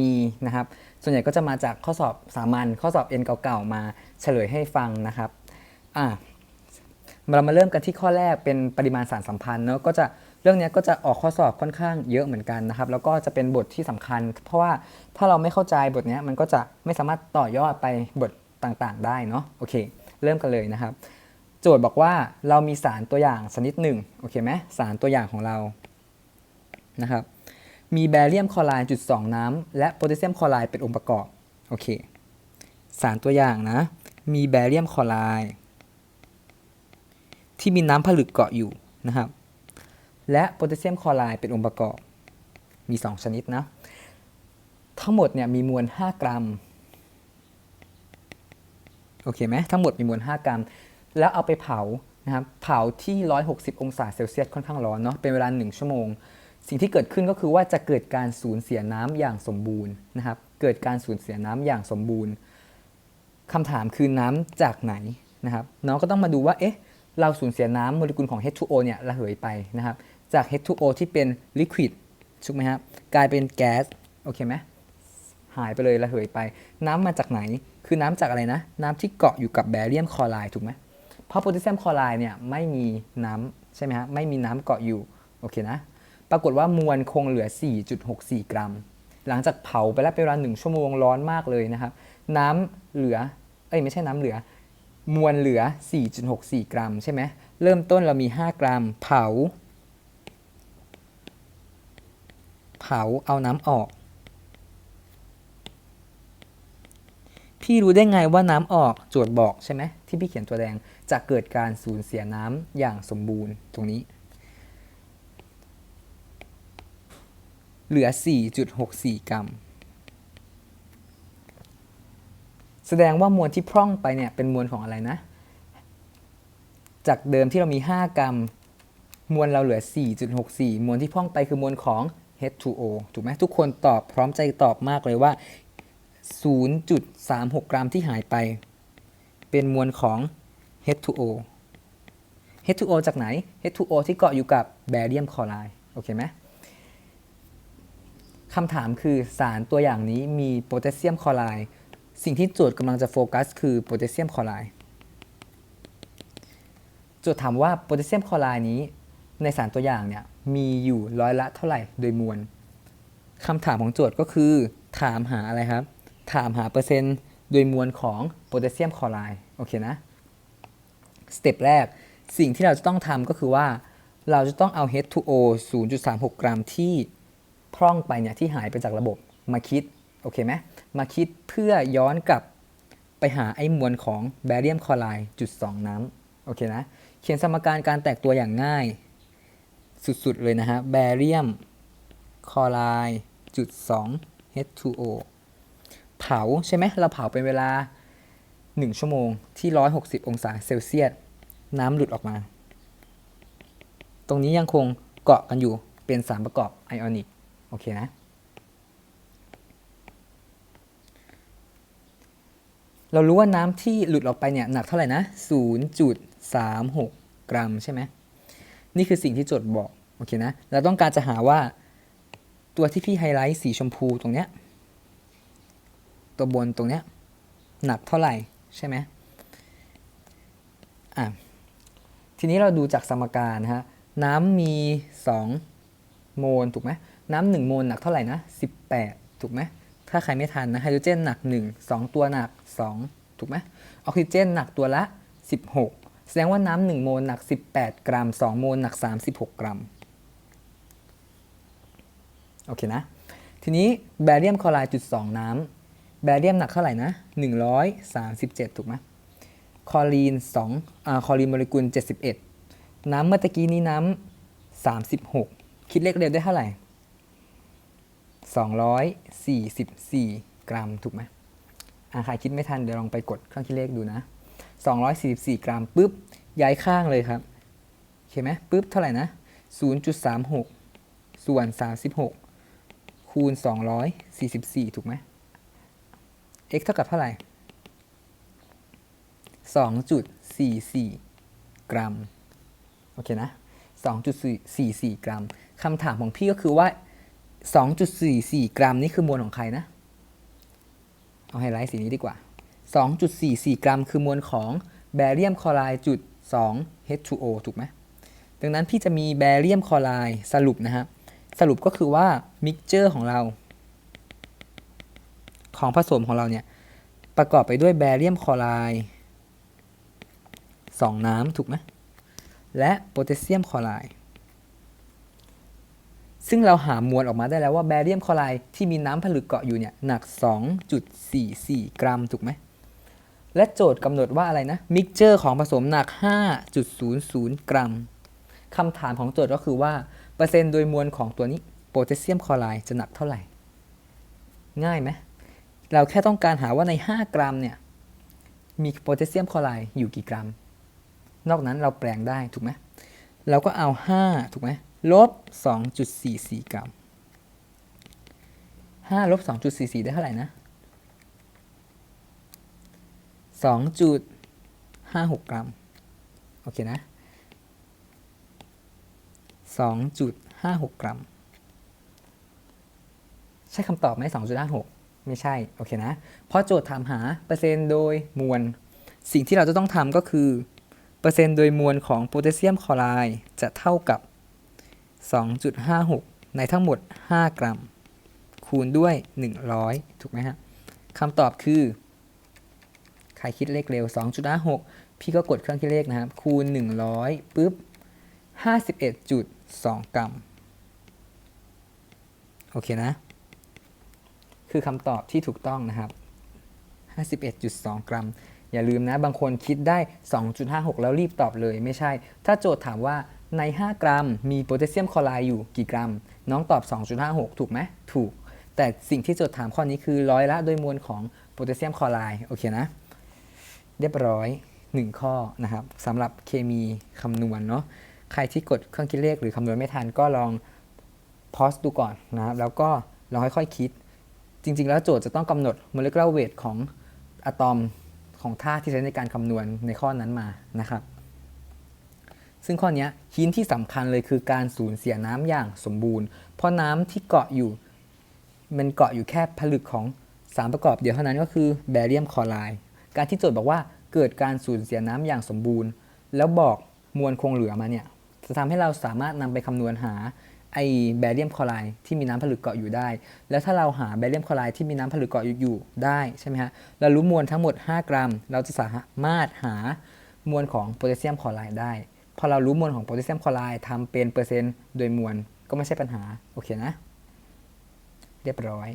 มีนะครับส่วนใหญ่ก็จะมาจากข้อสอบสามัญข้อสอบเอ็นเก่าๆมาเฉลยให้ฟังนะครับอะเรามาเริ่มกันที่ข้อแรกเป็นปริมาณสารสัมพันธ์เนาะก็จะเรื่องนี้ก็จะออกข้อสอบค่อนข้างเยอะเหมือนกันนะครับ แล้วก็จะเป็นบทที่สำคัญ เพราะว่าถ้าเราไม่เข้าใจบทนี้มันก็จะไม่สามารถต่อยอดไปบทต่างๆ ได้เนาะโอเค เริ่มกันเลยนะครับ โจทย์บอกว่าเรามีสารตัวอย่างชนิดหนึ่งโอเคไหมสารตัวอย่างของเรานะครับ มีแบเรียมคลอไรด์จุด2น้ำและโพแทสเซียมคลอไรด์เป็นองค์ประกอบโอเคสารตัวอย่างนะ มีแบเรียมคลอไรด์ที่มีน้ำผลึกเกาะอยู่นะครับ และโพแทสเซียมคลอไรด์เป็นองค์ประกอบ มี 2 ชนิดนะ ทั้งหมดเนี่ยมีมวล 5 กรัม โอเคไหมทั้งหมดมีมวล 5 กรัม แล้วเอาไปเผานะครับ เผาที่ 160 องศาเซลเซียสค่อนข้างร้อนเนาะ เป็นเวลา 1 ชั่วโมง สิ่งที่เกิดขึ้นก็คือว่าจะเกิดการสูญเสียน้ำอย่างสมบูรณ์นะครับ เกิดการสูญเสียน้ำอย่างสมบูรณ์คำถามคือน้ำจากไหนนะครับน้องก็ต้องมาดูว่าเอ๊ะเราสูญเสียน้ำโมเลกุลของ H2O เนี่ยระเหยไปนะครับจาก H2O ที่เป็นลิควิดถูกไหมครับกลายเป็นแก๊สโอเคไหมหายไปเลยระเหยไป น้ำมาจากไหน คือน้ำจากอะไรนะ น้ำที่เกาะอยู่กับแบเรียมคลอไรด์ถูกไหมเพราะโพแทสเซียมคลอไรด์เนี่ยไม่มีน้ำใช่ไหมฮะไม่มีน้ำเกาะอยู่โอเคนะ ปรากฏว่ามวลคงเหลือ 4.64 กรัม หลังจากเผาไปแล้วเป็นเวลา1ชั่วโมงร้อนมากเลยนะครับ น้ำเหลือ เอ้ยไม่ใช่น้ำเหลือ มวลเหลือ 4.64 กรัมใช่ไหมเริ่มต้นเรามี 5 กรัม เผา เผาเอาน้ำออก พี่รู้ได้ไงว่าน้ำออกโจทย์บอกใช่ไหมที่พี่เขียนตัวแดงจะเกิดการสูญเสียน้ำอย่างสมบูรณ์ตรงนี้ เหลือ 4.64 กรัม แสดงว่ามวลที่พร่องไปเนี่ยเป็นมวลของอะไรนะ จากเดิมที่เรามี 5 กรัม มวลเราเหลือ 4.64 มวลที่พร่องไปคือมวลของ H2O ถูกไหมทุกคนตอบพร้อมใจตอบมากเลยว่า 0.36 กรัมที่หายไป เป็นมวลของ H2O H2O จากไหน H2O ที่เกาะอยู่กับแบเรียมคลอไรด์โอเคไหม คำถามคือสารตัวอย่างนี้มีโพแทสเซียมคลอไรด์สิ่งที่โจทย์กำลังจะโฟกัสคือโพแทสเซียมคลอไรด์โจทย์ถามว่าโพแทสเซียมคลอไรด์นี้ ในสารตัวอย่างเนี่ยมีอยู่ร้อยละเท่าไหร่โดยมวลคำถามของโจทย์ก็คือ ถามหาอะไรครับ ถามหาเปอร์เซ็นต์โดยมวลของโพแทสเซียมคลอไรด์โอเคนะสเต็ปแรกสิ่งที่เราจะต้องทำก็คือว่า เราจะต้องเอา H2O 0.36 กรัมที่ พร่องไปเนี่ยที่หายไปจากระบบมาคิดโอเคไหมมาคิดเพื่อย้อนกลับไปหาไอ้มวลของแบเรียมคลอไรด์จุด2น้ำโอเคนะเขียนสมการการแตกตัวอย่างง่าย สุดๆเลยนะฮะแบเรียมคลอไรด์จุด2 H2O เผาใช่ไหมเราเผาเป็นเวลา 1 ชั่วโมงที่ 160 องศาเซลเซียสน้ำหลุดออกมา ตรงนี้ยังคงเกาะกันอยู่เป็นสารประกอบไอออนิก อเคนะ เรารู้ว่าน้ำที่หลุดออกไปเนี่ยหนักเท่าไหร่นะ 0.36 กรัมใช่ไหม นี่คือสิ่งที่โจทย์บอก โอเคนะ เราต้องการจะหาว่าตัวที่พี่ไฮไลท์สีชมพูตรงเนี้ย ตัวบนตรงเนี้ย หนักเท่าไหร่ใช่ไหมอะ ทีนี้เราดูจากสมการนะฮะ น้ำมี 2 โมลถูกไหม น้ำหนึ่งโมลหนักเท่าไหร่นะ 18 ถูกไหมถ้าใครไม่ทันนะไฮโดรเจนหนัก 1 2 ตัวหนัก 2 ถูกไหมออกซิเจนหนักตัวละ 16 แสดงว่าน้ำหนึ่งโมลหนัก 18 กรัม 2 โมลหนัก 36 กรัมโอเคนะ ทีนี้แบเรียมคลอไรด์จุด2น้ำแบเรียมหนักเท่าไหร่นะ 137 ถูกไหมคลอรีน2อ่าคลอรีนโมเลกุล 71 น้ำเมื่อตะกี้นี้น้ำ36 คิดเลขเร็วได้เท่าไหร่ 244 กรัมถูกไหมอ่าใครคิดไม่ทันเดี๋ยวลองไปกดเครื่องคิดเลขดูนะ 244 กรัมปุ๊บย้ายข้างเลยครับโอเคไหมปุ๊บเท่าไหร่นะ 0.36 ส่วน 36 คูณ 244 ถูกไหม x เท่ากับเท่าไหร่ 2.44 กรัม โอเคนะ 2.44 กรัม คำถามของพี่ก็คือว่า 2.44 กรัมนี่คือมวลของใครนะ เอาไฮไลท์สีนี้ดีกว่า 2.44 กรัมคือมวลของแบเรียมคลอไรด์จุด2 H2O ถูกไหมดังนั้นพี่จะมีแบเรียมคลอไรด์สรุปนะฮะ สรุปก็คือว่ามิกเจอร์ของเรา ของผสมของเราเนี่ย ประกอบไปด้วยแบเรียมคลอไรด์2 น้ำถูกไหมและโพแทสเซียมคลอไรด์ ซึ่งเราหามวลออกมาได้แล้วว่าแบเรียมคลอไรด์ที่มีน้ำผลึกเกาะอยู่เนี่ยหนัก 2.44 กรัมถูกไหม และโจทย์กำหนดว่าอะไรนะ มิกเจอร์ของผสมหนัก 5.00 กรัมคำถามของโจทย์ก็คือว่า เปอร์เซ็นต์โดยมวลของตัวนี้โพแทสเซียมคลอไรด์จะหนักเท่าไหร่ ง่ายไหม เราแค่ต้องการหาว่าใน 5 กรัมเนี่ยมีโพแทสเซียมคลอไรด์อยู่กี่กรัม นอกนั้นเราแปลงได้ถูกไหมเราก็เอา 5 ถูกไหม ลบ 2.44 กรัม 5 ลบ 2.44 ได้เท่าไหร่นะ 2.56 กรัม โอเคนะ 2.56 กรัม ใช่คำตอบไหม2.56 ไม่ใช่ โอเคนะ เพราะโจทย์ถามหาเปอร์เซ็นต์โดยมวล สิ่งที่เราจะต้องทำก็คือ เปอร์เซ็นต์โดยมวลของโพแทสเซียมคลอไรด์จะเท่ากับ 2.56 ในทั้งหมด 5 กรัม คูณด้วย 100 ถูกไหมฮะคำตอบคือ ใครคิดเลขเร็ว 2.56 พี่ก็กดเครื่องคิดเลขนะครับ คูณ 100ปุ๊บ 51.2 กรัม โอเคนะ คือคำตอบที่ถูกต้องนะครับ 51.2 กรัม อย่าลืมนะ บางคนคิดได้ 2.56 แล้วรีบตอบเลยไม่ใช่ ถ้าโจทย์ถามว่า ใน 5 กรัม มีโพแทสเซียมคลอไรด์อยู่กี่กรัม น้องตอบ 2.56 ถูกไหมถูก แต่สิ่งที่โจทย์ถามข้อนี้คือร้อยละโดยมวลของโพแทสเซียมคลอไรด์โอเคนะ เรียบร้อย 1 ข้อนะครับสำหรับเคมีคำนวณเนาะใครที่กดเครื่องคิดเลขหรือคำนวณไม่ทันก็ลองพอสดูก่อนนะครับแล้วก็ลองค่อยๆคิด จริง ๆ แล้วโจทย์จะต้องกำหนด molecular weight ของอะตอมของธาตุที่ใช้ในการคำนวณในข้อนั้นมานะครับ ซึ่งข้อนี้หินที่สำคัญเลยคือการสูญเสียน้ำอย่างสมบูรณ์ เพราะน้ำที่เกาะอยู่ มันเกาะอยู่แค่ผลึกของสารประกอบเดียวเท่านั้นก็คือแบเรียมคลอไรด์การที่โจทย์บอกว่าเกิดการสูญเสียน้ำอย่างสมบูรณ์ แล้วบอกมวลคงเหลือมาเนี่ยจะทำให้เราสามารถนำไปคำนวณหาไอแบเรียมคลอไรด์ที่มีน้ำผลึกเกาะอยู่ได้ แล้วถ้าเราหาแบเรียมคลอไรด์ที่มีน้ำผลึกเกาะอยู่ได้ใช่ไหมฮะเรารู้มวลทั้งหมด 5 กรัม เราจะสามารถหามวลของโพแทสเซียมคลอไรด์ได้ พอเรารู้มวลของโพแทสเซียมคลอไรด์ทำเป็นเปอร์เซ็นต์โดยมวลก็ไม่ใช่ปัญหา โอเคนะ เรียบร้อย